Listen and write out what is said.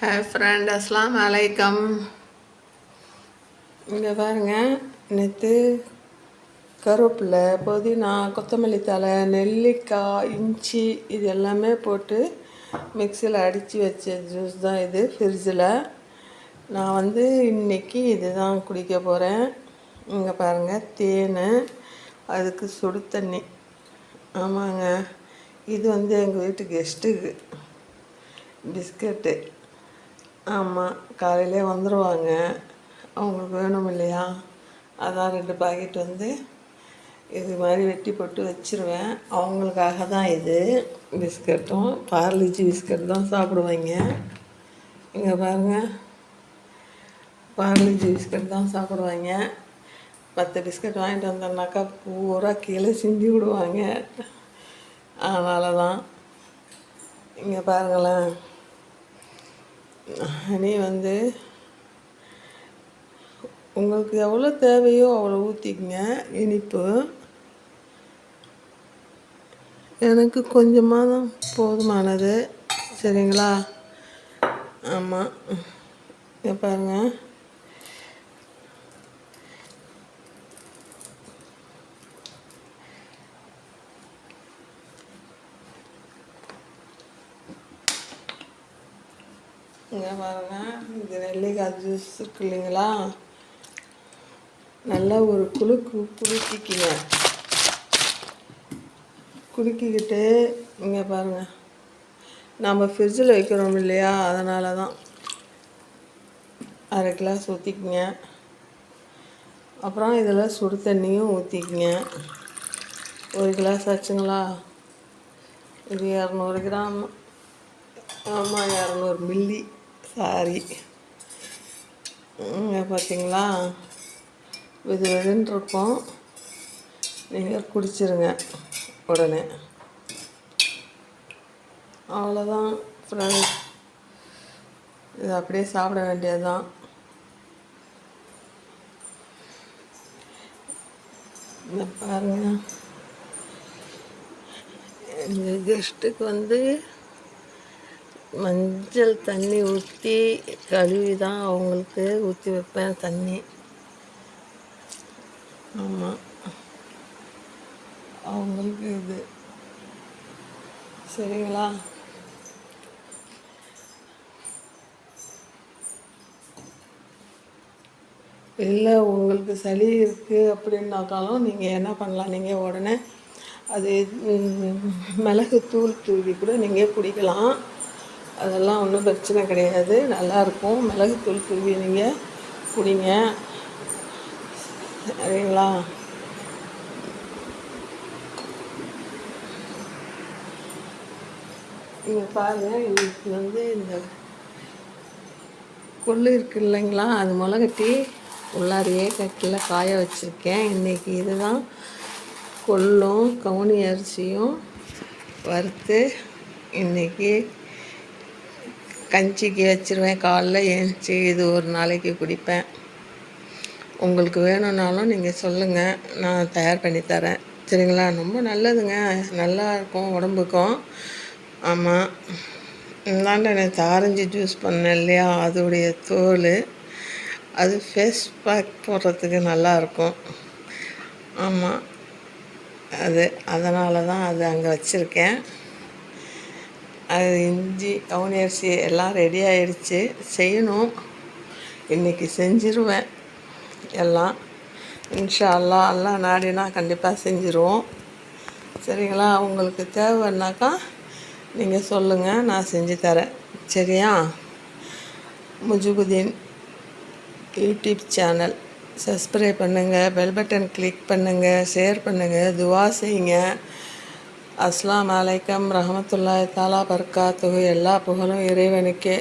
Hi friend அஸ்லாம் அலைக்கம் இங்கே பாருங்க. நேற்று கருவேப்பிலை புதினா கொத்தமல்லி தழை நெல்லிக்காய் இஞ்சி இது எல்லாமே போட்டு மிக்சியில் அடித்து வச்ச ஜூஸ் தான் இது ஃப்ரிட்ஜில் நான் வந்து இன்னைக்கு இது தான் குடிக்க போகிறேன் இங்கே பாருங்கள் தேன் அதுக்கு சுடு தண்ணி. ஆமாங்க. இது வந்து எங்கள் வீட்டு கெஸ்ட்டுக்கு பிஸ்கட்டு. ஆமாம் காலையிலே வந்துடுவாங்க அவங்களுக்கு வேணும் இல்லையா அதான் ரெண்டு பாக்கெட் வந்து இது மாதிரி வெட்டி போட்டு வச்சுருவேன். அவங்களுக்காக தான் இது. பிஸ்கட்டும் பார்லிஜி பிஸ்கட் தான் சாப்பிடுவாங்க. இங்கே பாருங்கள் பார்லிஜி பிஸ்கட் தான் சாப்பிடுவாங்க. பத்து பிஸ்கட் வாங்கிட்டு வந்தோம்னாக்கா பூரா கீழே சிந்தி விடுவாங்க. அதனால தான் இங்கே பாருங்களேன். ஹனி வந்து உங்களுக்கு எவ்வளோ தேவையோ அவ்வளோ ஊற்றிக்கங்க இனிப்பு. எனக்கு கொஞ்சமாக தான் போதுமானது. சரிங்களா? ஆமாம் பாருங்கள் இங்கே பாருங்கள் இது நெல்லிக்காய் ஜூஸ் இருக்கு இல்லைங்களா? நல்லா ஒரு குலுக்கு குலுக்கிக்கிங்க. குலுக்கிக்கிட்டு இங்கே பாருங்க. நம்ம ஃப்ரிட்ஜில் வைக்கிறோம் இல்லையா? அதனால தான் அரை கிளாஸ் ஊற்றிக்கிங்க அப்புறம் இதில் சுடு தண்ணியும் ஊற்றிக்கிங்க ஒரு கிளாஸ் ஆச்சுங்களா? இது இரநூறு கிராம். ஆமாம் இரநூறு மில்லி சாரி. இங்கே பார்த்தீங்களா வெது வெதுன்னு இருக்கும். நீங்கள் குடிச்சிருங்க உடனே. அவ்வளோதான் ஃப்ரெண்ட்ஸ் இது அப்படியே சாப்பிட வேண்டியது தான் இந்த பாருங்க இந்த கெஸ்ட்டுக்கு வந்து மஞ்சள் தண்ணி ஊற்றி கழுவி தான் அவங்களுக்கு ஊற்றி வைப்பேன் தண்ணி. ஆமாம் அவங்களுக்கு இது. சரிங்களா? இல்லை உங்களுக்கு சளி இருக்குது அப்படின்னாக்காலும் நீங்கள் என்ன பண்ணலாம்? நீங்கள் உடனே அது மிளகு மிளகுத்தூள் தூவி கூட நீங்கள் குடிக்கலாம். அதெல்லாம் ஒன்றும் பிரச்சனை கிடையாது. நல்லாயிருக்கும். மிளகுத்தூள் தூவி நீங்கள் குடிங்க. சரிங்களா? நீங்கள் பாருங்கள் எங்களுக்கு வந்து இந்த கொள்ளு இருக்கு இல்லைங்களா? அது மிளகட்டி உள்ளாரையே கட்டில் காய வச்சுருக்கேன். இன்றைக்கி இதுதான் கொள்ளும் கவுனி அரிசியும் வறுத்து இன்றைக்கி கஞ்சிக்கு வச்சிருவேன். காலைல ஏஞ்சி இது ஒரு நாளைக்கு குடிப்பேன். உங்களுக்கு வேணும்னாலும் நீங்கள் சொல்லுங்கள் நான் தயார் பண்ணி தரேன். சரிங்களா? ரொம்ப நல்லதுங்க. நல்லா இருக்கும் உடம்புக்கும். ஆமாம் இந்தாண்ட நேற்று ஆரஞ்சு ஜூஸ் பண்ணேன் இல்லையா? அதோடைய தோல். அது ஃபேஸ் பேக் போடுறதுக்கு நல்லாயிருக்கும் ஆமாம் அது அதனால தான் அது அங்கே வச்சுருக்கேன். அது இஞ்சி கவுனி அரிசி எல்லாம் ரெடி ஆயிடுச்சு. செய்யணும். இன்றைக்கி செஞ்சிருவேன். எல்லாம். இன்ஷா அல்லா எல்லாம் நாடினா கண்டிப்பாக செஞ்சுருவோம். சரிங்களா? உங்களுக்கு தேவைன்னாக்கா நீங்கள் சொல்லுங்கள் நான் செஞ்சு தரேன். சரியா? Mujibudeen YouTube channel. சப்ஸ்கிரைப் பண்ணுங்கள் பெல் பட்டன் கிளிக் பண்ணுங்கள் ஷேர் பண்ணுங்கள் துவா செய்யுங்க. அஸ்லாம் அலைக்கம் ரஹமத்துல்லாய் தாலா பர்காத்துஹு எல்லா புகழும் இறைவனுக்கே.